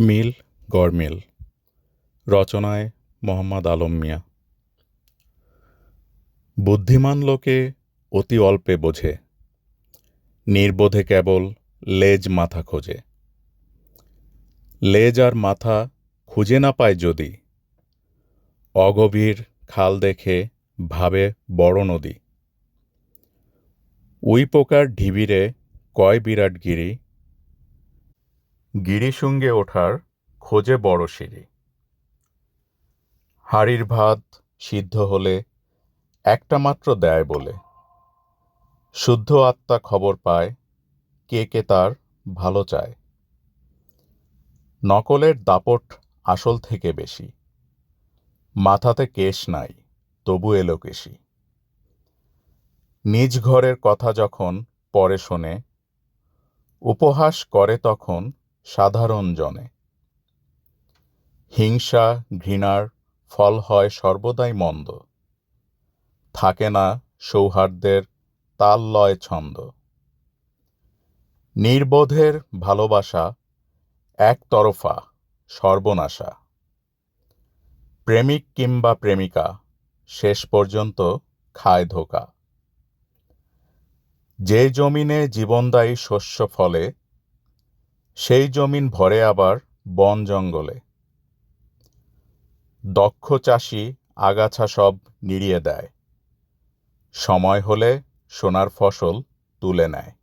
মিল গড়মিল রচনায় মোহাম্মদ আলম মিয়া। বুদ্ধিমান লোকে অতি অল্পে বোঝে। নির্বোধে কেবল লেজ মাথা খোঁজে। লেজ আর মাথা খুঁজে না পায় যদি। অগভীর খাল দেখে ভাবে বড় নদী। উই পোকার ঢিবিরে কয় বিরাট গিরি গিরিশুঙ্গে ওঠার খোঁজে বড় সিঁড়ি। হাড়ির ভাত সিদ্ধ হলে একটা মাত্র দেয় বলে। শুদ্ধ আত্মা খবর পায় কে কে তার ভালো চায়। নকলের দাপট আসল থেকে বেশি। মাথাতে কেশ নাই, তবু এলো কেশি। নিজ ঘরের কথা যখন পরে শোনে, উপহাস করে তখন সাধারণ জনে। হিংসা, ঘৃণার ফল হয় সর্বদাই মন্দ। থাকে না সৌহার্দ্যের তাল লয় ছন্দ। নির্বোধের ভালোবাসা একতরফা, সর্বনাশা। প্রেমিক কিংবা প্রেমিকা, শেষ পর্যন্ত খায় ধোকা। যে জমিনে জীবনদায়ী শস্য ফলে সেই জমিন ভরে আবার বন জঙ্গলে। দক্ষ চাষি আগাছা সব নিড়িয়ে দেয়। সময় হলে সোনার ফসল তুলে নেয়।